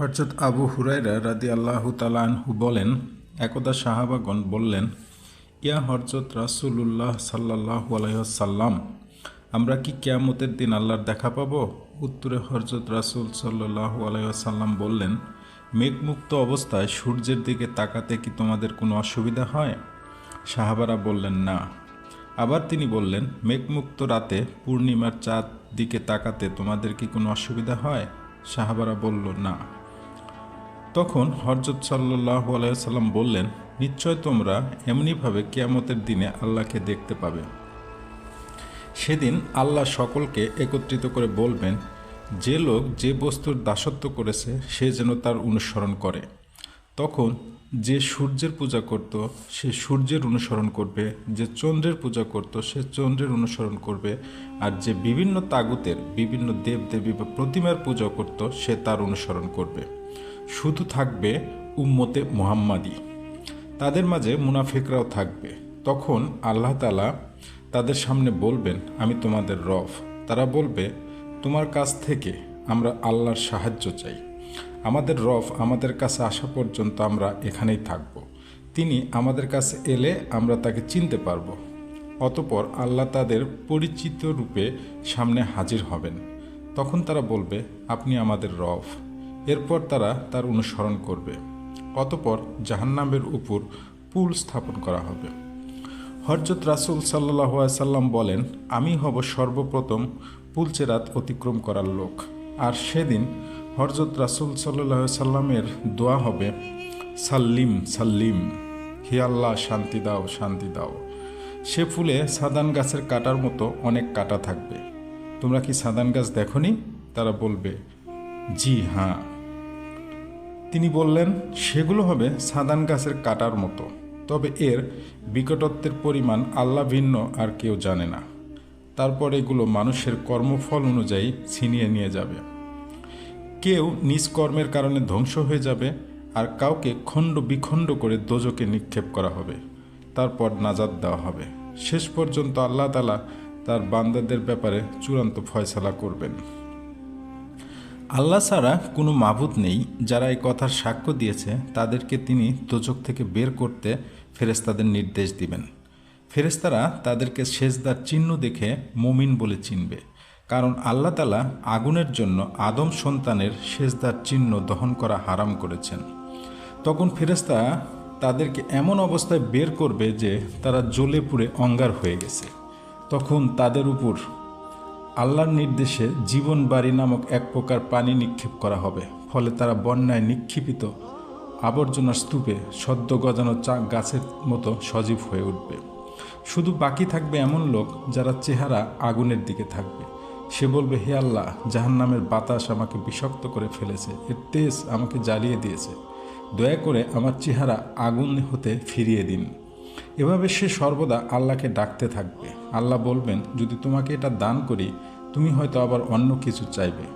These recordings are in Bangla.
হরজত আবু হুরাইরা রাদি আল্লাহ তালানহু বলেন, একদা সাহাবাগণ বললেন, ইয়া হরজত রাসুল্লাহ সাল্লাহ আলাইসাল্লাম আমরা কি কেয়ামতের দিন আল্লাহর দেখা পাব? উত্তরে হরজত রাসুল সাল্লাহ আলাইসাল্লাম বললেন, মেঘমুক্ত অবস্থায় সূর্যের দিকে তাকাতে কি তোমাদের কোনো অসুবিধা হয়? সাহাবারা বললেন, না। আবার তিনি বললেন, মেঘমুক্ত রাতে পূর্ণিমার চাঁদ দিকে তাকাতে তোমাদের কি কোনো অসুবিধা হয়? সাহাবারা বলল, না। তখন হরজত সাল্লাহ আলাইসাল্লাম বললেন, নিশ্চয় তোমরা এমনিভাবে কেয়ামতের দিনে আল্লাহকে দেখতে পাবে। সেদিন আল্লাহ সকলকে একত্রিত করে বলবেন, যে লোক যে বস্তুর দাসত্ব করেছে, সে যেন তার অনুসরণ করে। তখন যে সূর্যের পূজা করত, সে সূর্যের অনুসরণ করবে, যে চন্দ্রের পূজা করত, সে চন্দ্রের অনুসরণ করবে, আর যে বিভিন্ন তাগুতের বিভিন্ন দেব দেবী বা প্রতিমার পূজা করত, সে তার অনুসরণ করবে। শুধু থাকবে উম্মতে মুহাম্মাদি। তাদের মাঝে মুনাফিকরাও থাকবে। তখন আল্লাহ তালা তাদের সামনে বলবেন, আমি তোমাদের রফ তারা বলবে, তোমার কাছ থেকে আমরা আল্লাহর সাহায্য চাই। আমাদের রফ আমাদের কাছে আসা পর্যন্ত আমরা এখানেই থাকব। তিনি আমাদের কাছে এলে আমরা তাকে চিনতে পারব। অতপর আল্লাহ তাদের পরিচিত রূপে সামনে হাজির হবেন। তখন তারা বলবে, আপনি আমাদের রফ এরপর তারা তার অনুসরণ করবে। অতপর জাহান্নামের উপর পুল স্থাপন করা হবে। হরজত রাসুল সাল্লাহ সাল্লাম বলেন, আমি হব সর্বপ্রথম পুলচেরাত অতিক্রম করার লোক। আর সেদিন হরজত রাসুল সাল্লাহ সাল্লামের দোয়া হবে, সাল্লিম সাল্লিম, হে আল্লাহ, শান্তি দাও শান্তি দাও। সে ফুলে সাদান গাছের কাটার মতো অনেক কাটা থাকবে। তোমরা কি সাদান গাছ দেখনি? তারা বলবে, জি হ্যাঁ। তিনি বললেন, সেগুলো হবে সাদান গাছের কাটার মতো। তবে এর বিকটত্বের পরিমাণ আল্লাহ ভিন্ন আর কেউ জানে না। তারপর এগুলো মানুষের কর্মফল অনুযায়ী ছিনিয়ে নিয়ে যাবে। কেউ নিজ কর্মের কারণে ধ্বংস হয়ে যাবে আর কাউকে খণ্ড বিখণ্ড করে দোজকে নিক্ষেপ করা হবে। তারপর নাজাদ দেওয়া হবে। শেষ পর্যন্ত আল্লাহ তালা তার বান্দাদের ব্যাপারে চূড়ান্ত ফয়সালা করবেন। আল্লাহ ছাড়া কোনো মাবুদ নেই যারা এই কথার সাক্ষ্য দিয়েছে, তাদেরকে তিনি দোজক থেকে বের করতে ফেরেস্তাদের নির্দেশ দিবেন। ফেরেস্তারা তাদেরকে সেজদার চিহ্ন দেখে মুমিন বলে চিনবে, কারণ আল্লাহ তালা আগুনের জন্য আদম সন্তানের সেজদার চিহ্ন দহন করা হারাম করেছেন। তখন ফেরেস্তা তাদেরকে এমন অবস্থায় বের করবে যে তারা জ্বলে পুড়ে অঙ্গার হয়ে গেছে। তখন তাদের উপর আল্লাহর নির্দেশে জীবন বাড়ি নামক এক প্রকার পানি নিক্ষেপ করা হবে, ফলে তারা বন্যায় নিক্ষিপিত আবর্জনার স্তূপে সদ্য গজানো চা গাছের মতো সজীব হয়ে উঠবে। শুধু বাকি থাকবে এমন লোক যারা চেহারা আগুনের দিকে থাকবে। সে বলবে, হে আল্লাহ জাহান নামের বাতাস আমাকে বিষাক্ত করে ফেলেছে, এর তেজ আমাকে জ্বালিয়ে দিয়েছে। দয়া করে আমার চেহারা আগুন হতে ফিরিয়ে দিন। এভাবে সে সর্বদা আল্লাহকে ডাকতে থাকবে। আল্লাহ বলবেন, যদি তোমাকে এটা দান করি, তুমি হয়তো আবার অন্য কিছু চাইবে।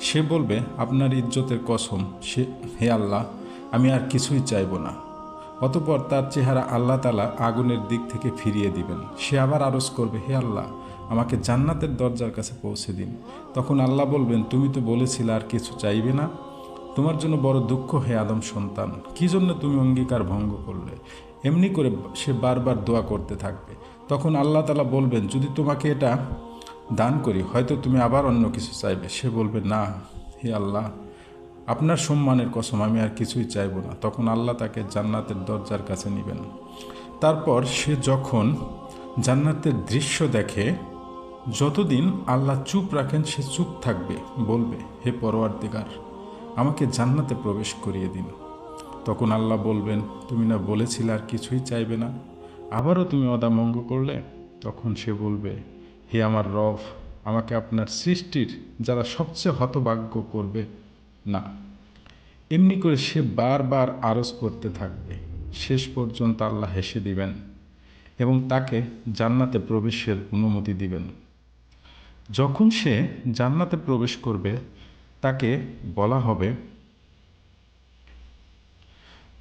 সে বলবে, আপনার ইজ্জতের কসম, সে, হে আল্লাহ, আমি আর কিছুই চাইব না। অতপর তার চেহারা আল্লাহ তালা আগুনের দিক থেকে ফিরিয়ে দিবেন। সে আবার আরজ করবে, হে আল্লাহ, আমাকে জান্নাতের দরজার কাছে পৌঁছে দিন। তখন আল্লাহ বলবেন, তুমি তো বলেছিলে আর কিছু চাইবে না। তোমার জন্য বড় দুঃখ, হে আদম সন্তান। কি জন্য তুমি অঙ্গীকার ভঙ্গ করলে? এমনি করে সে বারবার দোয়া করতে থাকবে। তখন আল্লাহ তালা বলবেন, যদি তোমাকে এটা দান করি, হয়তো তুমি আবার অন্য কিছু চাইবে। সে বলবে, না, হে আল্লাহ, আপনার সম্মানের কসম, আমি আর কিছুই চাইব না। তখন আল্লাহ তাকে জান্নাতের দরজার কাছে নেবেন। তারপর সে যখন জান্নাতের দৃশ্য দেখে, যতদিন আল্লাহ চুপ রাখেন, সে চুপ থাকবে, বলবে, হে পরোয়ার দিগার আমাকে জান্নাতে প্রবেশ করিয়ে দিন। তখন আল্লাহ বলবেন, তুমি না বলেছিলে আর কিছুই চাইবে না? আবারও তুমি অদামঙ্গ করলে? তখন সে বলবে, হে আমার রফ আমাকে আপনার সৃষ্টির যারা সবচেয়ে হতভাগ্য করবে, না। এমনি করে সে বারবার আরজ করতে থাকবে। শেষ পর্যন্ত আল্লাহ হেসে দিবেন এবং তাকে জান্নাতে প্রবেশের অনুমতি দিবেন। যখন সে জান্নাতে প্রবেশ করবে, তাকে বলা হবে,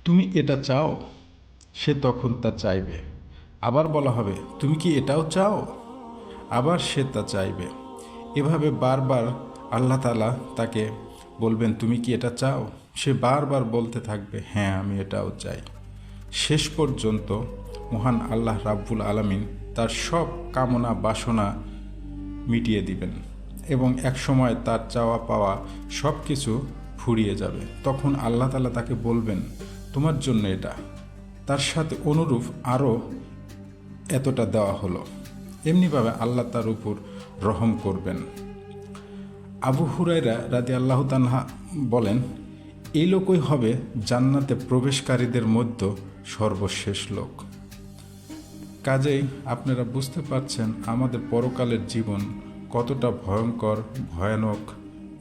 তুমি এটা চাও? সে তখন তা চাইবে। আবার বলা হবে, তুমি কি এটাও চাও? আবার সে তা চাইবে। এভাবে বারবার আল্লাহ তালা তাকে বলবেন, তুমি কি এটা চাও? সে বারবার বলতে থাকবে হ্যাঁ আমি এটাও চাই। শেষ পর্যন্ত মহান আল্লাহ রাব্বুল আলামিন তার সব কামনা, বাসনা মিটিয়ে দিবেন এবং একসময় তার চাওয়া পাওয়া সব কিছু ফুরিয়ে যাবে। তখন আল্লাহ তালা তাকে বলবেন, তোমার জন্য এটা। তার সাথে অনুরূপ আরও এতটা দেওয়া হলো। এমনিভাবে আল্লাহ তার উপর রহম করবেন। আবু হুরাইরা রাদি আল্লাহ তানহা বলেন এই লোকই হবে জান্নাতে প্রবেশকারীদের মধ্যে সর্বশেষ লোক। কাজেই আপনারা বুঝতে পারছেন আমাদের পরকালের জীবন কতটা ভয়ঙ্কর, ভয়ানক